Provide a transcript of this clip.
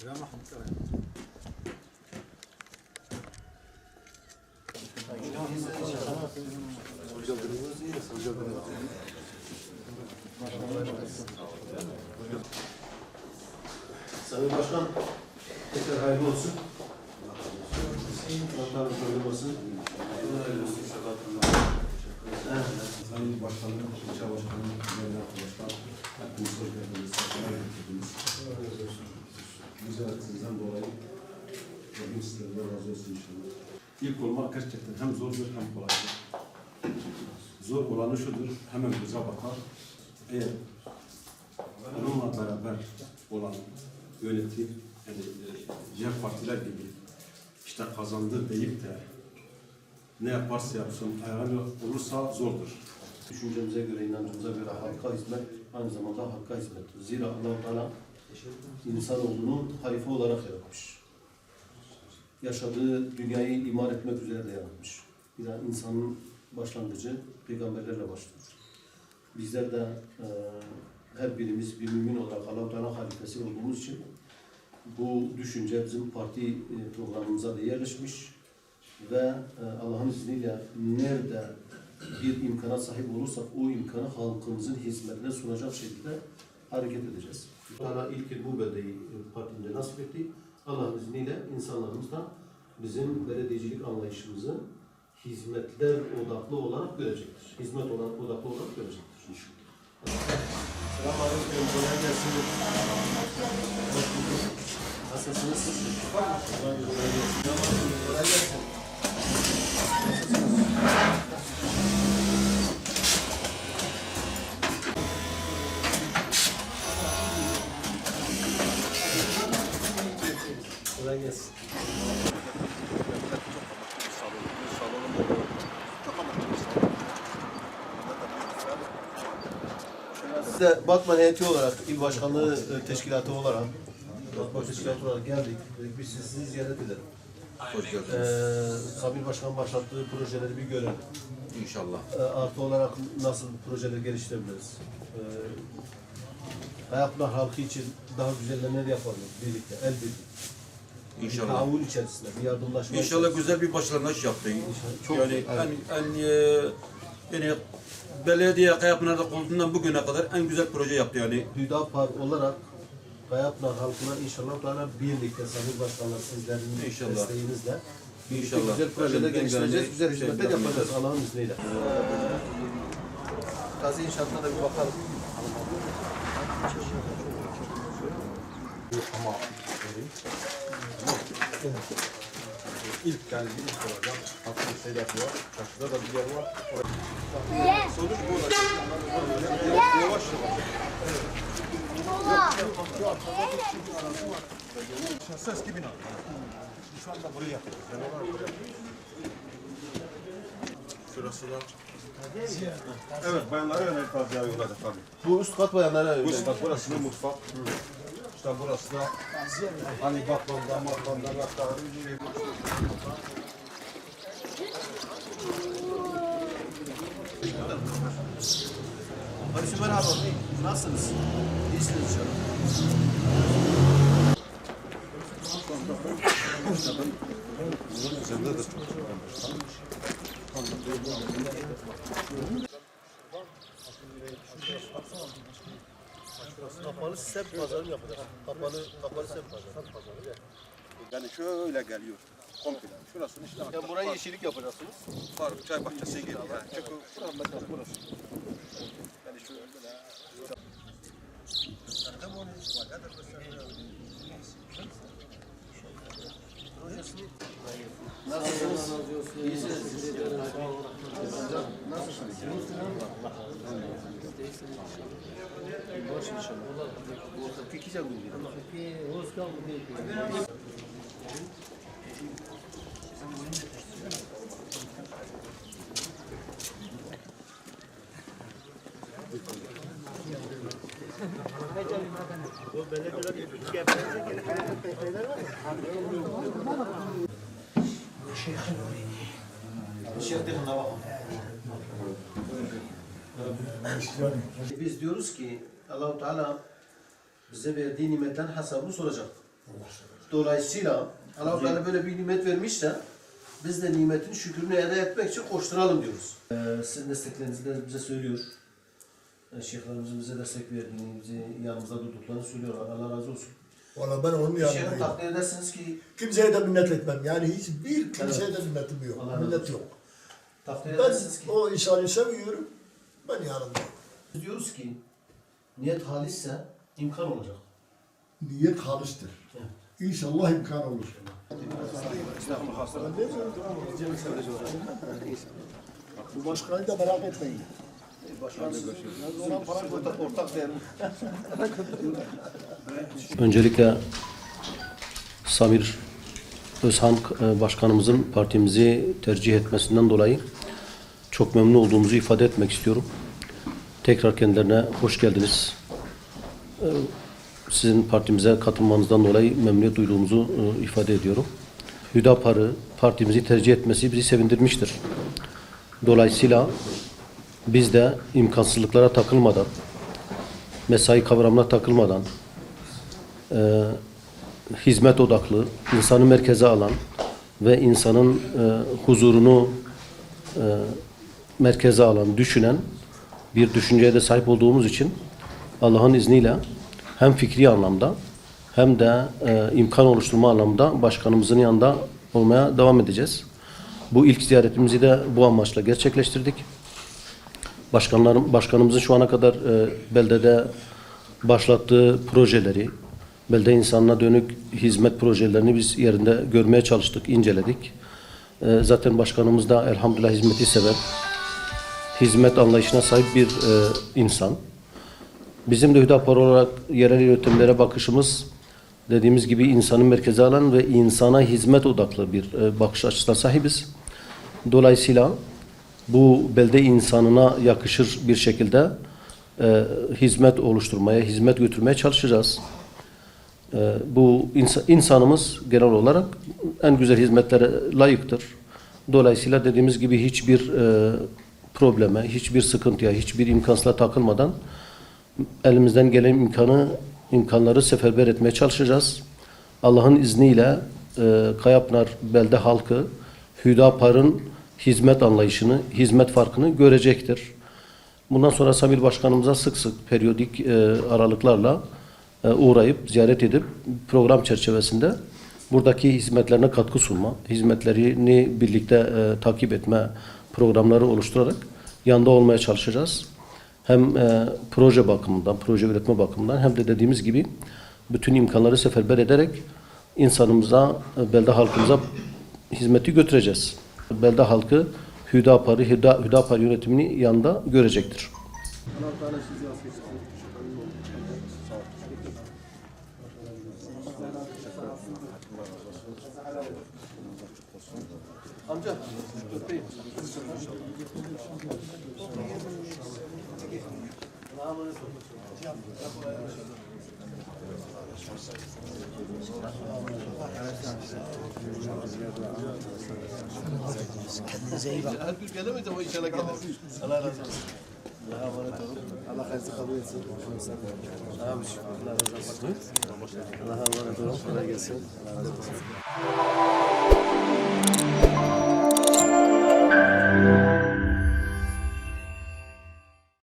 Sayın Başkan, tekrar hayırlı olsun. Vatandaş olsun. Sayın Başkanım, ilçe başkanım, değerli arkadaşlar, hepiniz hoş geldiniz, sefalar getirdiniz. Güzelliğinizden dolayı Rabbim sizlerden razı olsun inşallah. İlk olmak gerçekten hem zordur hem kolaydır. Zor olanı şudur, hemen göze bakar. Eğer onunla beraber olan yönetim, yani e, diğer partiler gibi işte kazandı deyip de ne yaparsa yapsın ayağını olursa zordur. Düşüncemize göre, inancımıza göre halka hizmet aynı zamanda hakka hizmettir. Zira allah Teala insanoğlunun halife olarak yaratmış. Yaşadığı dünyayı imar etmek üzere de yaratmış. Bir de insanın başlangıcı peygamberlerle başlıyor. Bizler de e, her birimiz bir mümin olarak allah Teala halifesi olduğumuz için bu düşünce bizim parti e, programımıza da yerleşmiş ve e, Allah'ın izniyle nerede bir imkana sahip olursak o imkanı halkımızın hizmetine sunacak şekilde hareket edeceğiz. Allah ilk bu beldeyi e, partimize nasip etti. Allah'ın izniyle insanlarımız da bizim belediyecilik anlayışımızı hizmetler odaklı olarak görecektir. Hizmet olarak odaklı olarak görecektir. Selamun Aleyküm. Kolay gelsin. Hoş bulduk. Nasılsınız? Kolay gelsin. Kolay gelsin. Biz de Batman heyeti olarak, il başkanlığı e, teşkilatı olarak, Batman teşkilatı olarak geldik. Dedik biz sizi ziyaret edelim. Hoş geldiniz. Ee, Sabir Başkan başlattığı projeleri bir görelim. İnşallah. Ee, artı olarak nasıl projeler geliştirebiliriz? Ee, Hayatlar halkı için daha güzellemeler yapalım birlikte, el birlikte. Bir İnşallah. taavun içerisinde, bir yardımlaşma İnşallah içerisinde. güzel bir başlangıç yaptı. Çok yani en, en e, yani belediye Kayapınar'da kurulduğundan bugüne kadar en güzel proje yaptı yani. Hüdapar olarak Kayapınar halkına inşallah daha birlikte Sabir Başkanlar sizlerin İnşallah. desteğinizle İnşallah. güzel projeler geliştireceğiz, güzel şey hizmetler yapmayacağız. yapacağız Allah'ın izniyle. Gazi inşaatına da bir bakalım. İlk geldi, ilk olacak. Hatta şey yapıyor, çarşıda da bir yer var. Sonuç bu olacak. Yavaş yavaş. Ses gibi ne? Şu anda burayı yapıyoruz. Buraya. Şurası da. Evet, bayanlara yönelik taziye yolladık tabii. Bu üst kat bayanlara Bu stat burası da mutfak. İşte burası da hani bakmanda, matmanda, hatta Hadi Sümer abi, nasılsınız? İyisiniz inşallah. üzerinde de çok Kapalı semt pazarı yapacağız? Kapalı, kapalı semt pazarı. Yani şöyle geliyor. Komple. Şurasını işte Yani burayı yeşillik yapacaksınız. var. Çay bahçesi gibi. Yani. Çünkü şuranın mesela burası. Yani şöyle. Nasılsınız? İyisiniz. Nasılsınız? Boş inşallah. Bu kiki sen Biz diyoruz ki Allahu Teala bize verdiği nimetlerin hesabını soracak. Dolayısıyla Allah Teala böyle bir nimet vermişse biz de nimetin şükrünü eda etmek için koşturalım diyoruz. Ee, sizin desteklerinizi de bize söylüyor. Ee, Şeyhlerimizin bize destek verdiğini, bizi yanımızda durduklarını söylüyorlar. Allah razı olsun. Valla ben onun yanındayım. takdir edersiniz ki Kimseye de minnet etmem. Yani hiçbir kimseye de minnetim yok. Allah Minnet yok. takdir edersiniz Ben ki o insanı seviyorum. Ben biz diyoruz ki niyet halisse imkan olacak. Niyet halisttir. İnşallah imkan olur. Bu başkanı da merak etmeyin. Öncelikle Samir Özhan e, Başkanımızın partimizi tercih etmesinden dolayı çok memnun olduğumuzu ifade etmek istiyorum. Tekrar kendilerine hoş geldiniz. E, Sizin partimize katılmanızdan dolayı memnuniyet duyduğumuzu e, ifade ediyorum. Hüdapar'ı partimizi tercih etmesi bizi sevindirmiştir. Dolayısıyla biz de imkansızlıklara takılmadan, mesai kavramına takılmadan, e, hizmet odaklı, insanı merkeze alan ve insanın e, huzurunu e, merkeze alan, düşünen bir düşünceye de sahip olduğumuz için Allah'ın izniyle hem fikri anlamda hem de e, imkan oluşturma anlamda başkanımızın yanında olmaya devam edeceğiz. Bu ilk ziyaretimizi de bu amaçla gerçekleştirdik. Başkanlarım, başkanımızın şu ana kadar e, beldede başlattığı projeleri, belde insanına dönük hizmet projelerini biz yerinde görmeye çalıştık, inceledik. E, zaten başkanımız da elhamdülillah hizmeti sever, hizmet anlayışına sahip bir e, insan. Bizim de Hüdapar olarak yerel yönetimlere bakışımız dediğimiz gibi insanın merkeze alan ve insana hizmet odaklı bir e, bakış açısına sahibiz. Dolayısıyla bu belde insanına yakışır bir şekilde e, hizmet oluşturmaya, hizmet götürmeye çalışacağız. E, bu ins- insanımız genel olarak en güzel hizmetlere layıktır. Dolayısıyla dediğimiz gibi hiçbir e, probleme, hiçbir sıkıntıya, hiçbir imkansızlığa takılmadan elimizden gelen imkanı imkanları seferber etmeye çalışacağız. Allah'ın izniyle e, Kayapınar belde halkı Hüdapar'ın hizmet anlayışını, hizmet farkını görecektir. Bundan sonra Samir Başkanımıza sık sık periyodik e, aralıklarla e, uğrayıp ziyaret edip program çerçevesinde buradaki hizmetlerine katkı sunma, hizmetlerini birlikte e, takip etme programları oluşturarak yanda olmaya çalışacağız. Hem e, proje bakımından, proje üretme bakımından hem de dediğimiz gibi bütün imkanları seferber ederek insanımıza, e, belde halkımıza hizmeti götüreceğiz. Belde halkı Hüdapar'ı, Hüda, Hüdapar yönetimini yanında görecektir. Amca, öpeyim. Her gün gelemez ama inşallah gelir. Allah razı olsun. Allah'a emanet olun. Allah hayırlı kabul etsin. Abi Allah razı olsun. Allah'a emanet olun. Kolay gelsin. Allah razı olsun.